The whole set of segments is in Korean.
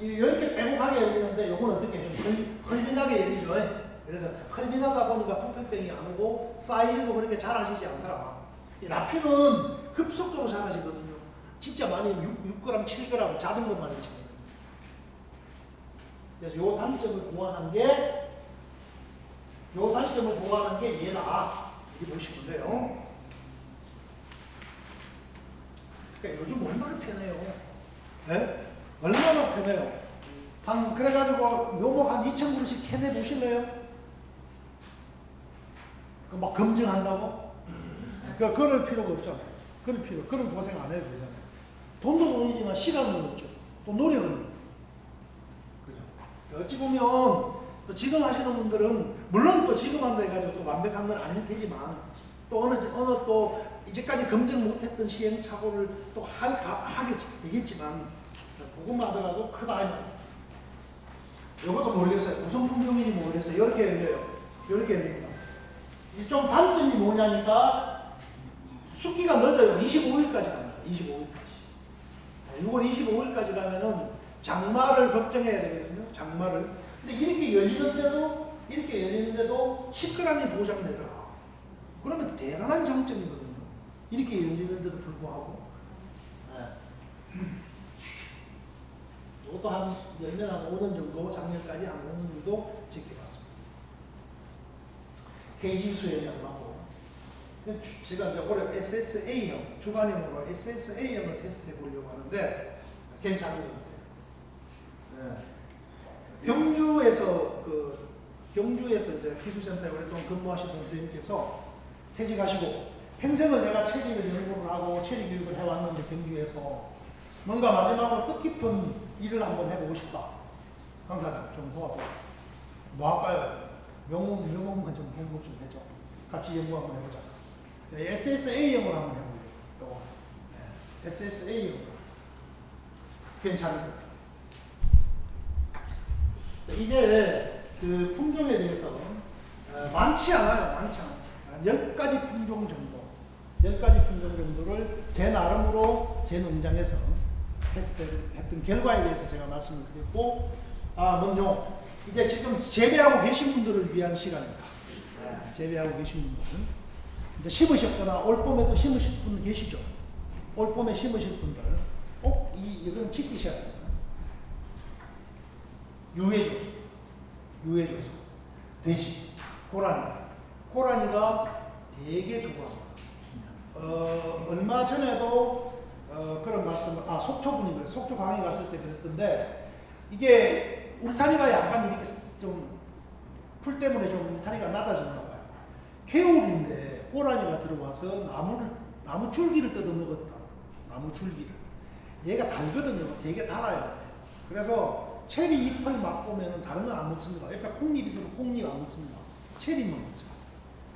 이 이렇게 빼곡하게 열리는데 요건 어떻게 좀 헐- 헐빈하게 열리죠. 그래서 헐빈하다 보니까 부패병이 안 오고 사이즈도 그렇게 자라지지 않더라. 이 라피는 급속도로 자라지거든요. 진짜 많이 6, 6g, 7g 작은 것만 해지거든요. 그래서 요 단점을 보완한 게, 요 단점을 보완한 게 얘다. 이렇게 보시면 돼요. 그러니까 요즘 얼마나 편해요. 예? 얼마나 편해요. 한, 그래가지고 묘목 한 2,000그릇씩 캐내 보실래요? 그 막 검증한다고? 그, 그럴 필요가 없잖아요. 그럴 필요, 그런 고생 안 해도 되잖아요. 돈도 돈이지만 시간은 없죠. 또 노력은. 그죠? 어찌 보면 또 지금 하시는 분들은 물론 또 지금 한다 해가지고 또 완벽한 건 아닐 테지만 또 어느, 어느 또 이제까지 검증 못했던 시행착오를 또 하, 가- 하게 되겠지만 그것만 하더라도 크다 이 말이에요. 이것도 모르겠어요. 무슨 품종인지 모르겠어요. 이렇게 열려요. 이렇게 열립니다. 이좀 단점이 뭐냐니까 숙기가 늦어요. 25일까지 갑니다. 25일까지. 6월 25일까지 가면은 장마를 걱정해야 되거든요. 장마를. 근데 이렇게 열리는데도 이렇게 열리는데도 10g이 보장되더라. 그러면 대단한 장점이거든요. 이렇게 열리는데도 불구하고. 네. 이것도 한 열면 한 5년 정도, 작년까지 한 5년 정도 지켜봤습니다. 케이지 수행하고 제가 이제 올해 SSA형, 주간형으로 SSA형을 테스트해 보려고 하는데 괜찮은 것 같아요. 네. 경주에서 그 경주에서 이제 기술센터에 오랫동안 근무하시던 선생님께서 퇴직하시고 평생을 내가 체리를 연구를 하고 체리 교육을 해왔는데 경주에서 뭔가 마지막으로 뜻깊은 일을 한번 해보고 싶다. 강사장 좀 도와줘. 뭐 할까요? 명문 명문만 좀 공부 좀 해줘. 같이 연구 한번 해보자. 네, SSA형으로 한번 해볼게요. 네, SSA형으로. 괜찮을 것 같아요. 이제 그 품종에 대해서 어, 많지 않아요. 많지 않아요. 한 10가지 품종 정도. 10가지 품종 정도를 제 나름으로 제 농장에서 테스트했던 결과에 대해서 제가 말씀을 드렸고, 아, 먼저 이제 지금 재배하고 계신 분들을 위한 시간입니다. 네, 재배하고 계신 분들은 이제 심으셨거나 올 봄에도 심으실 분 계시죠? 올 봄에 심으실 분들 꼭 이, 이건 지키셔야 됩니다. 유해조수, 유해조수, 돼지, 고라니. 고라니가 되게 좋아합니다. 어, 얼마 전에도 어, 그런 말씀을, 아, 속초분이 그래. 속초 강의 갔을 때 그랬던데, 이게 울타리가 약간 이렇게 좀, 풀 때문에 좀 울타리가 낮아졌나 봐요. 개울인데 고라니가 들어와서 나무를, 나무 줄기를 뜯어먹었다. 나무 줄기를. 얘가 달거든요. 되게 달아요. 그래서 체리 잎을 맛보면 다른 건 안 먹습니다. 그러니까 콩잎 있으면 콩잎 안 먹습니다. 체리만 먹습니다.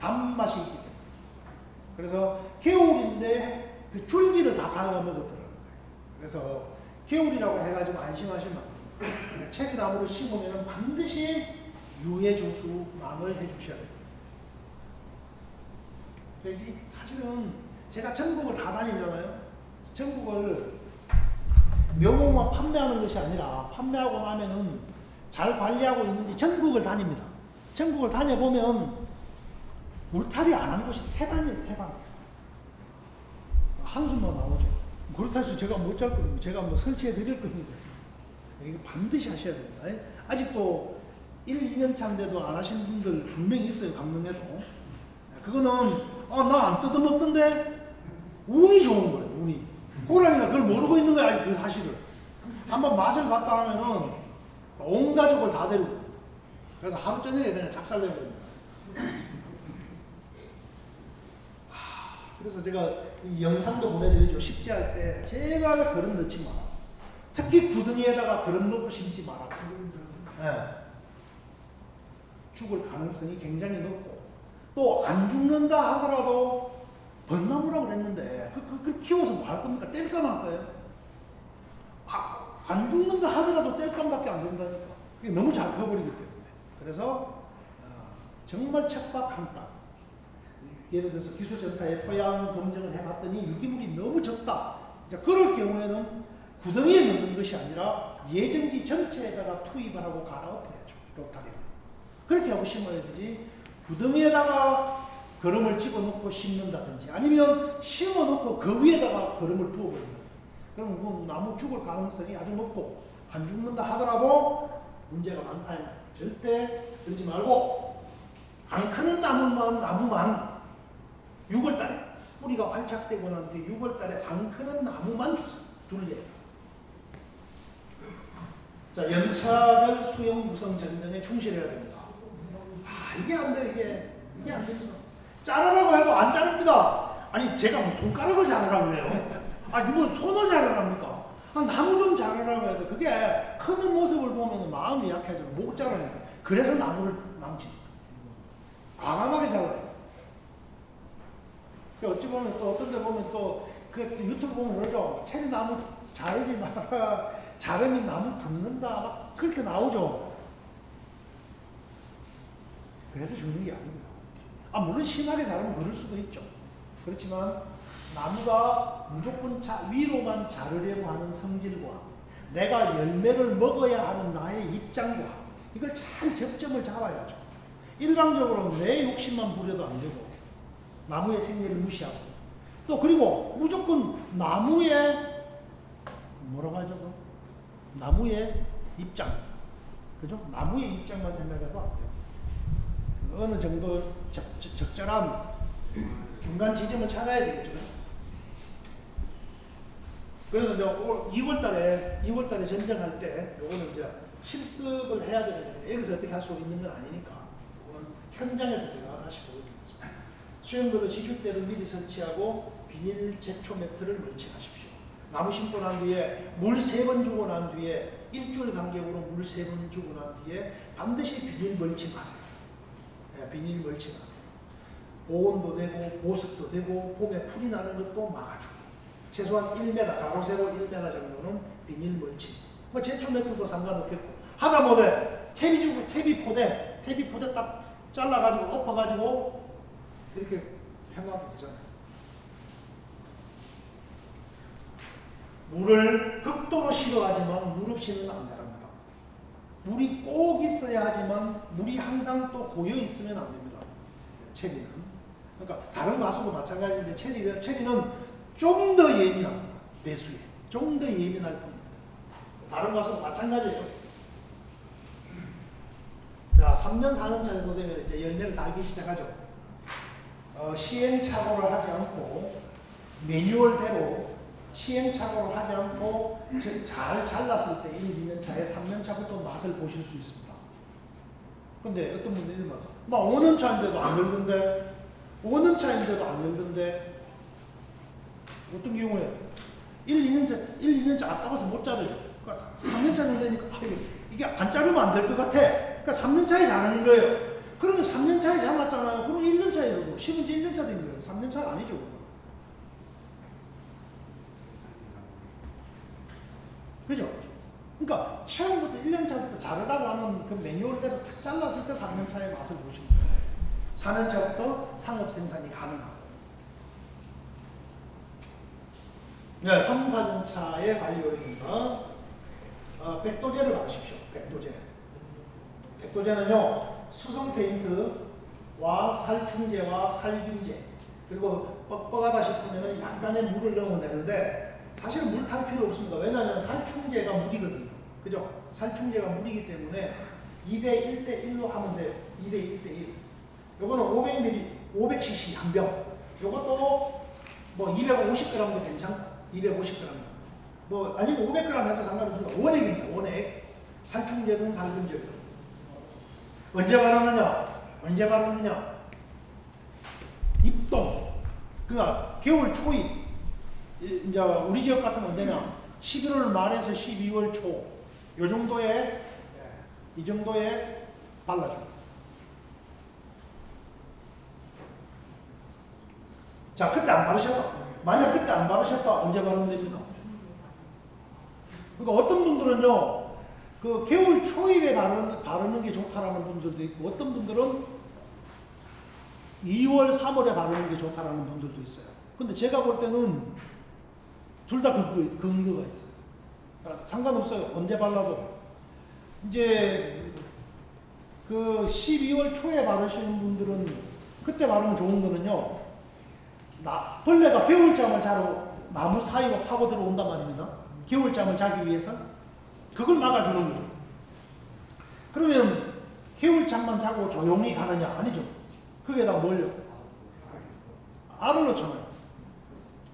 단맛이 있기 때문에. 그래서 개울인데 그 줄기를 다 갉아먹었더라는 거예요. 그래서 개울이라고 해가지고 안심하시면 안 됩니다. 그러니까 체리 나무를 심으면 반드시 유해 조수망을 해주셔야 돼요. 사실은 제가 전국을 다 다니잖아요. 전국을 묘목만 판매하는 것이 아니라 판매하고 나면은 잘 관리하고 있는지 전국을 다닙니다. 전국을 다녀보면 울타리 안 한 곳이 태반이에요, 태반. 한숨만 나오죠. 그렇다 해서 제가 못 잘 겁니다. 제가 뭐 설치해 드릴 겁니다. 이거 반드시 하셔야 됩니다. 아직도 1, 2년 차인데도 안 하신 분들 분명히 있어요, 강릉에도. 그거는, 아, 나 안 뜯어먹던데? 운이 좋은 거예요, 운이. 호랑이가 그걸 모르고 있는 거야, 그 사실을. 한번 맛을 봤다 하면은 온 가족을 다 데리고. 옵니다. 그래서 하루 저녁에 그냥 작살내야 됩니다. 그래서 제가 이 영상도 보내드리죠. 식재할 때 제발 그릇 넣지 마라. 특히 구덩이에다가 그릇 넣고 심지 마라. 예. 죽을 가능성이 굉장히 높고 또 안 죽는다 하더라도 벚나무라고 그랬는데 그, 그, 그 키워서 뭐 할 겁니까? 할 거예요? 아, 안 죽는다 하더라도 뗄감밖에 안 된다니까. 그게 너무 잘 커버리기 때문에. 그래서 어, 정말 척박한 땅. 예를 들어서 기술센터에 토양 검증을 해봤더니 유기물이 너무 적다. 자, 그럴 경우에는 구덩이에 넣는 것이 아니라 예정지 전체에다가 투입을 하고 갈아엎어야죠. 로타리를. 그렇게 하고 심어야 되지. 구덩이에다가 거름을 집어넣고 심는다든지 아니면 심어놓고 그 위에다가 거름을 부어버린다든지 그럼 그 나무 죽을 가능성이 아주 높고 안 죽는다 하더라도 문제가 많다. 절대 그러지 말고 안 크는 나무만 나무만 6월 달에 뿌리가 활착되고 난 뒤에 6월 달에 안 크는 나무만 주세요. 둘레. 자 연차별 수용 구성 전등에 충실해야 됩니다. 아 이게 안 돼 이게 이게 안 됐어. 자르라고 해도 안 자릅니다. 아니 제가 뭐 손가락을 자르라고 그래요. 아니 뭐 손을 자르랍니까? 아, 나무 좀 자르라고 해도 그게 크는 모습을 보면 마음이 약해져 못 자르니까. 그래서 나무를 망치니까. 과감하게 잘라요. 그 어찌 보면 또 어떤 데 보면 또 그 유튜브 보면 그러죠. 체리 나무 자르지 마라. 자르면 나무 죽는다. 막 그렇게 나오죠. 그래서 죽는 게 아닙니다. 아, 물론 심하게 자르면 그럴 수도 있죠. 그렇지만 나무가 무조건 자, 위로만 자르려고 하는 성질과 내가 열매를 먹어야 하는 나의 입장과 이걸 잘 접점을 잡아야죠. 일방적으로 내 욕심만 부려도 안 되고 나무의 생리를 무시하고 또 그리고 무조건 나무의 뭐라고 하죠? 나무의 입장 그죠? 나무의 입장만 생각해도 안 돼요. 어느 정도 적, 적- 적 절한 중간 지점을 찾아야 되겠죠. 그래서 이제 2월 달에 2월 달에 전쟁할 때 요거는 이제 실습을 해야 되는데 여기서 어떻게 할 수 있는 건 아니니까 현장에서 제가 다시 보여드리겠습니다. 수영도로 지주대를 미리 설치하고 비닐 제초 매트를 멀칭하십시오. 나무 심고 난 뒤에 물 세 번 주고 난 뒤에 일주일 간격으로 물 세 번 주고 난 뒤에 반드시 비닐 멀칭하세요. 네, 비닐 멀칭하세요. 보온도 되고 보습도 되고 봄에 풀이 나는 것도 막아주고 최소한 1m 가로 세로 1m 정도는 비닐 멀칭. 뭐 제초 매트도 상관없겠고 하다 못해 태비 주고 태비 포대 태비 포대 딱 잘라가지고 엎어가지고 이렇게 해놔도 되잖아요. 물을 극도로 싫어하지만 물 없이는 안 자랍니다. 물이 꼭 있어야 하지만 물이 항상 또 고여 있으면 안 됩니다. 체리는. 그러니까 다른 과수도 마찬가지인데 체리가 체리는 좀 더 예민합니다. 배수에 좀 더 예민할 뿐입니다. 다른 과수도 마찬가지예요. 자, 3년 4년 차 정도 되면 이제 열매를 달기 시작하죠. 어, 시행착오를 하지 않고 매뉴얼대로 시행착오를 하지 않고 저- 잘 잘랐을 때 1, 2년 차에 3년 차부터 맛을 보실 수 있습니다. 근데 어떤 분들이 막, 막 5년 차인데도 안 열던데, 5년 차인데도 안 열던데, 어떤 경우에 1, 2년 차, 1, 2년 차 아까워서 못 자르죠. 그러니까 3년 차 되니까 이게 안 자르면 안 될 것 같아. 그러니까 3년 차에 자르는 거예요. 그러면 3년 차에 잘랐잖아요. 그럼 1년 차에 이러고, 심은 지 1년 차 된 거예요. 3년 차가 아니죠. 그죠? 그러니까 처음부터 1년 차부터 자르라고 하는 그 매뉴얼대로 탁 잘랐을 때 3년 차의 맛을 보시면 돼요. 4년 차부터 상업 생산이 가능하고. 네, 3, 4년 차의 관리요인입니다. 어, 백도제를 바르십시오. 백도제. 백도제는요, 수성 페인트와 살충제와 살균제, 그리고 뻑뻑하다 싶으면 약간의 물을 넣어내는데, 사실 물 탈 필요 없습니다. 왜냐하면 살충제가 물이거든요. 그죠? 살충제가 물이기 때문에 2대 1대 1로 하면 돼요. 2대 1대 1. 요거는 500ml, 500cc 한 병. 요것도 뭐 250g도 괜찮고, 250g. 뭐, 아니면 500g 해도 상관없습니다. 원액입니다. 원액. 살충제든 살균제든. 언제 바르느냐? 언제 바르느냐? 입동. 그러니까 겨울 초입. 이- 이제 우리 지역 같은 건 언제냐? 11월 말에서 12월 초. 요 정도에 예, 이 정도에 발라줍니다. 자, 그때 안 바르셨다. 만약 그때 안 바르셨다, 언제 바르면 됩니까? 그러니까 어떤 분들은요, 그 겨울 초입에 바르는, 바르는 게 좋다라는 분들도 있고, 어떤 분들은 2월, 3월에 바르는 게 좋다라는 분들도 있어요. 근데 제가 볼 때는 둘 다 근거, 근거가 있어요. 상관없어요. 언제 발라도. 이제 그 12월 초에 바르시는 분들은 그때 바르면 좋은 거는요. 나, 벌레가 겨울잠을 자러 나무 사이로 파고 들어온단 말입니다. 겨울잠을 자기 위해서. 그걸 막아주는 거죠. 그러면 겨울잠만 자고 조용히 가느냐? 아니죠. 거기에다 뭘요? 알을 넣잖아요.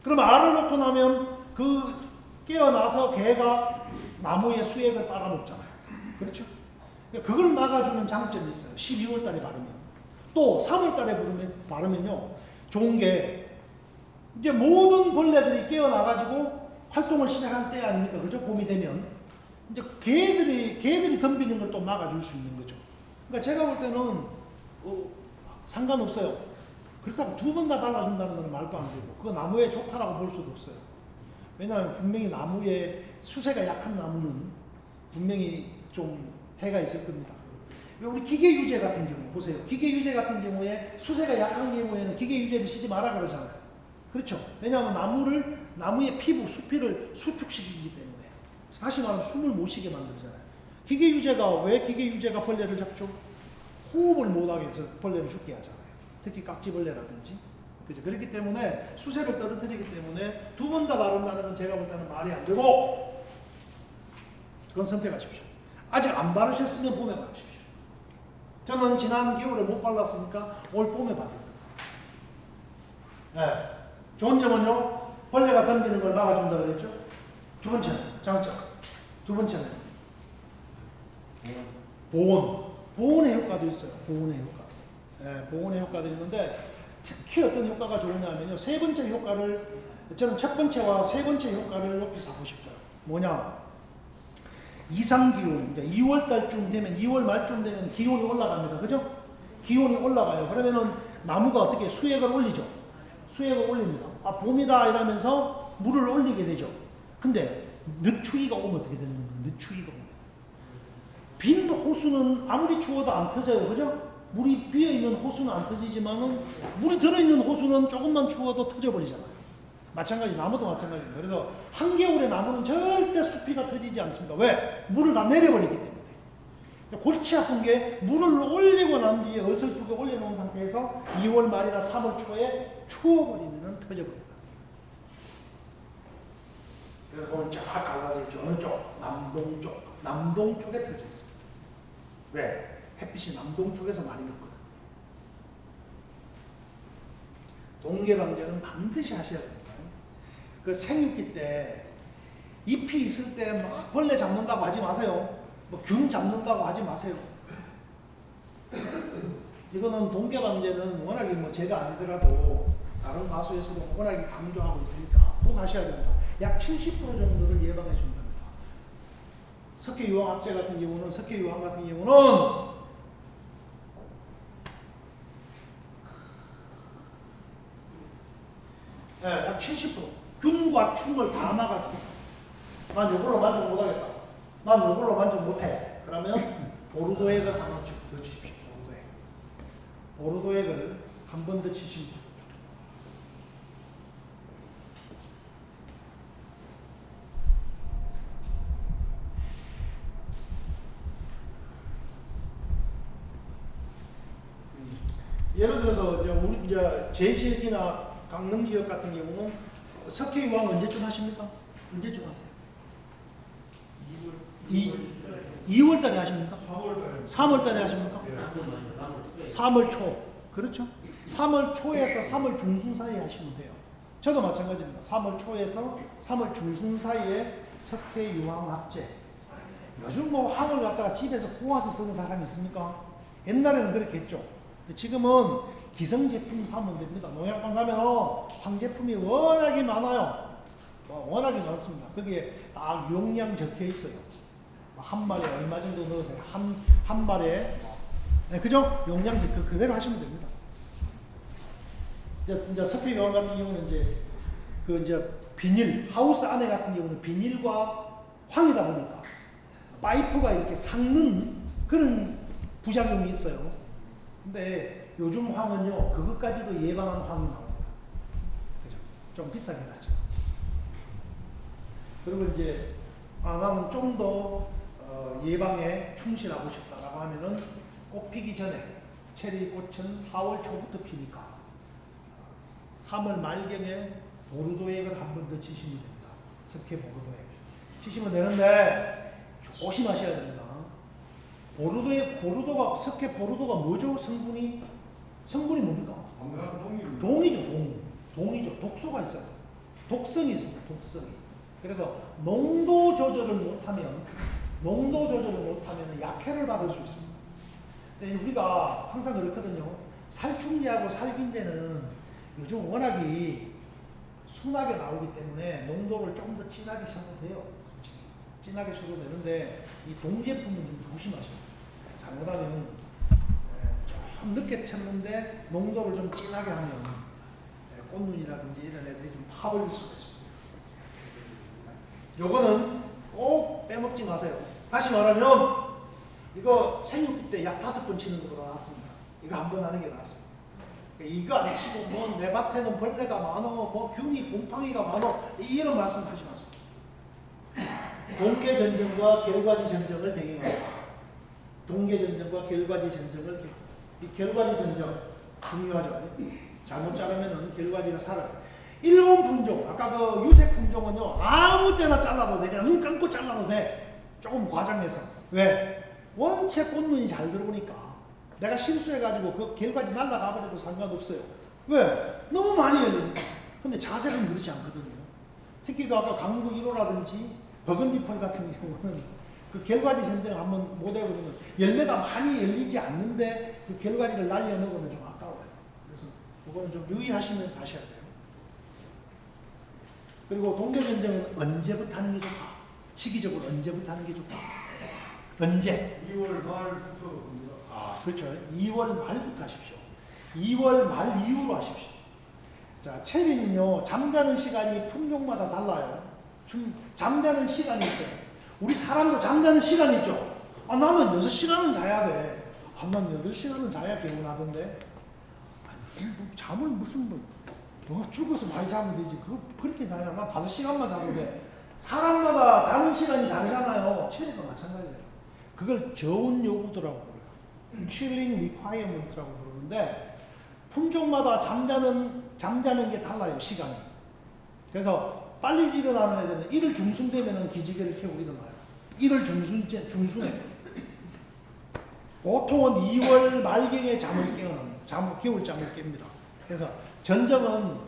그럼 알을 넣고 나면 그 깨어나서 개가 나무의 수액을 빨아먹잖아요. 그렇죠? 그러니까 그걸 막아주는 장점이 있어요. 12월 달에 바르면. 또 3월 달에 바르면, 바르면요. 좋은 게 이제 모든 벌레들이 깨어나가지고 활동을 시작할 때 아닙니까? 그죠? 봄이 되면. 이제 개들이, 개들이 덤비는 걸 또 막아줄 수 있는 거죠. 그러니까 제가 볼 때는, 어, 상관없어요. 그렇다고 두 번 다 발라준다는 건 말도 안 되고, 그거 나무에 좋다라고 볼 수도 없어요. 왜냐하면 분명히 나무에 수세가 약한 나무는 분명히 좀 해가 있을 겁니다. 우리 기계 유제 같은 경우 보세요. 기계 유제 같은 경우에 수세가 약한 경우에는 기계 유제를 쓰지 마라 그러잖아요. 그렇죠. 왜냐하면 나무를 나무의 피부 수피를 수축시키기 때문에 다시 말하면 숨을 못 쉬게 만들잖아요. 기계 유제가 왜 기계 유제가 벌레를 잡죠? 호흡을 못하게 해서 벌레를 죽게 하잖아요. 특히 깍지벌레라든지. 그죠? 그렇기 때문에 수세를 떨어뜨리기 때문에 두 번 다 바른다는 건 제가 볼 때는 말이 안 되고 그건 선택하십시오. 아직 안 바르셨으면 봄에 바르십시오. 저는 지난 겨울에 못 발랐으니까 올 봄에 바릅니다. 네. 좋은 점은요, 벌레가 던지는 걸 막아준다 그랬죠? 두 번째는, 장점. 두 번째는, 보온. 보온의 효과도 있어요. 보온의 효과. 네, 보온의 효과도 있는데, 특히 어떤 효과가 좋으냐면요, 세 번째 효과를, 저는 첫 번째와 세 번째 효과를 높이 사고 싶어요. 뭐냐? 이상 기온, 그러니까 2월 달쯤 되면 2월 말쯤 되면 기온이 올라갑니다. 그죠? 기온이 올라가요. 그러면은 나무가 어떻게 수액을 올리죠? 수액을 올립니다. 아, 봄이다 이러면서 물을 올리게 되죠. 근데 늦추위가 오면 어떻게 되는 거예요? 늦추위가 오면. 빈 호수는 아무리 추워도 안 터져요. 그죠? 물이 비어 있는 호수는 안 터지지만은 물이 들어 있는 호수는 조금만 추워도 터져 버리잖아요. 마찬가지 나무도 마찬가지입니다. 그래서 한겨울에 나무는 절대 수피가 터지지 않습니다. 왜? 물을 다 내려버리기 때문에. 골치 아픈 게 물을 올리고 난 뒤에 어설프게 올려놓은 상태에서 2월 말이나 3월 초에 추워버리면 터져버린다. 그래서 보면 쫙 갈라져. 어느 쪽? 남동 쪽. 남동 쪽에 터져 있습니다. 왜? 햇빛이 남동 쪽에서 많이 넣거든. 동계 방제는 반드시 하셔야 됩니다. 그 생육기 때 잎이 있을 때 막 벌레 잡는다고 하지 마세요. 뭐 균 잡는다고 하지 마세요. 이거는 동계 방제는 워낙에 뭐 제가 아니더라도 다른 가수에서도 워낙에 강조하고 있으니까 꼭 하셔야 됩니다. 약 70% 정도를 예방해 준답니다. 석회 유황 합제 같은 경우는 석회 유황 같은 경우는 예, 약70% 균과 충을 다 막아주고 난 이걸로 만족 못하겠다. 난 이걸로 만족 못해. 그러면 보르도액을 하나 더 주십시오. 보르도액. 보르도액을 한 번 더 치시면 예를 들어서 이제 우리 이제 제 지역이나 강릉 지역 같은 경우는 석회 유황 언제쯤 하십니까? 언제쯤 하세요? 2, 2월 달에 하십니까? 3월 달에 하십니까? 3월 초. 그렇죠? 3월 초에서 3월 중순 사이에 하시면 돼요. 저도 마찬가지입니다. 3월 초에서 3월 중순 사이에 석회 유황 합제. 요즘 뭐 황을 갖다가 집에서 구워서 쓰는 사람이 있습니까? 옛날에는 그렇게 했죠. 지금은 기성 제품 사면 됩니다. 농약방 가면 황 제품이 워낙에 많아요. 어, 워낙에 많습니다. 거기에 딱 용량 적혀 있어요. 뭐한 마리에 얼마 정도 넣으세요. 한, 한 마리에. 네, 그죠? 용량 그 그대로 하시면 됩니다. 이제, 이제 석회 요원 같은 경우는 이제 그 이제 비닐, 하우스 안에 같은 경우는 비닐과 황이다 보니까 파이프가 이렇게 삭는 그런 부작용이 있어요. 근데 요즘 황은요, 그것까지도 예방한 황이 나옵니다. 그죠? 좀 비싸긴 하죠. 그리고 이제 아, 나는 좀더 어, 예방에 충실하고 싶다라고 하면은 꽃 피기 전에 체리 꽃은 4월 초부터 피니까 3월 말경에 보르도액을 한 번 더 치시면 됩니다. 석회 보르도액 치시면 되는데 조심하셔야 됩니다. 보르도액 보르도가 석회 보르도가 뭐죠? 성분이 성분이 뭡니까? 동이 동이죠, 동. 동이죠. 독소가 있어요. 독성이 있습니다. 독성이. 그래서 농도 조절을 못하면 농도 조절을 못하면 약해를 받을 수 있습니다. 우리가 항상 그렇거든요. 살충제하고 살균제는 요즘 워낙이 순하게 나오기 때문에 농도를 좀더 진하게 쳐도 돼요. 진하게 쳐도 되는데 이 동제품은 좀 조심하셔야 돼요. 잘못하면 에, 좀 늦게 쳤는데 농도를 좀 진하게 하면 에, 꽃눈이라든지 이런 애들이 좀 타버릴 수가 있습니다. 요거는 꼭 빼먹지 마세요. 다시 말하면 이거 생육기 때 약 다섯 번 치는 거로 나왔습니다. 이거 한 번 하는 게 낫습니다. 그러니까 이거 안 하시고 뭐 내 밭에는 벌레가 많어, 뭐 균이 곰팡이가 많어 이런 말씀 하지 마세요. 동계 전쟁과 결과지 전쟁을 배경으로 동계 전쟁과 결과지 전쟁을 개- 이 결과지 전쟁 중요하죠. 잘못 자르면은 결과지가 살아요. 일본 품종 아까 그 유색 품종은요 아무 때나 잘라도 돼. 그냥 눈 감고 잘라도 돼. 조금 과장해서. 왜? 원체 꽃눈이 잘 들어오니까. 내가 실수해가지고 그 결과지 날라가 버려도 상관없어요. 왜? 너무 많이 열리니까. 근데 자세는 그렇지 않거든요. 특히 그 아까 강북 1호라든지 버건디펄 같은 경우는 그 결과지 전쟁 한번 못 해버리면 열매가 많이 열리지 않는데 그 결과지를 날려먹으면 좀 아까워요 그래서 그거는 좀 유의하시면서 하셔야 돼요 그리고 동계전쟁은 언제부터 하는 게 좋다? 시기적으로 언제부터 하는 게 좋다? 언제? 2월 말부터 아, 그렇죠. 2월 말부터 하십시오. 2월 말 이후로 하십시오. 자, 체리는요, 잠자는 시간이 품종마다 달라요. 좀 잠자는 시간이 있어요. 우리 사람도 잠자는 시간이 있죠. 아, 나는 6시간은 자야 돼. 아, 난 8시간은 자야 개운하던데. 뭐 잠을 무슨 뭐, 너가 죽어서 많이 자면 되지. 그거 그렇게 자야. 난 5시간만 자도 돼. 사람마다 자는 시간이 다르잖아요. 체리도 마찬가지예요. 그걸 저온 요구도라고 불러요. chilling requirement라고 부르는데 품종마다 잠자는 잠자는 게 달라요 시간이. 그래서 빨리 일어나는 애들은 1월 중순 되면은 기지개를 켜고 일어나요. 1월 중순 중순에 보통은 2월 말경에 잠을 깨어납니다. 잠 겨울 잠을 깹니다. 그래서 전쟁은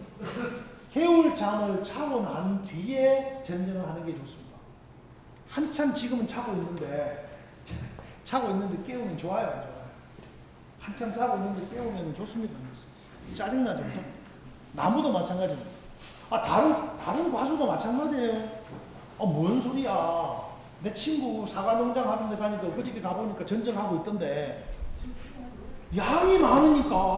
겨울 잠을 자고 난 뒤에 전쟁을 하는 게 좋습니다. 한참 지금은 자고 있는데 자고 있는데 깨우면 좋아요? 한참 자고 있는데 깨우면 좋습니다? 짜증나죠, 좀? 나무도 마찬가지입니다. 아, 다른, 다른 과수도 마찬가지예요. 아, 뭔 소리야. 내 친구 사과 농장 하는 데 가니까 그저께 가보니까 전쟁하고 있던데, 양이 많으니까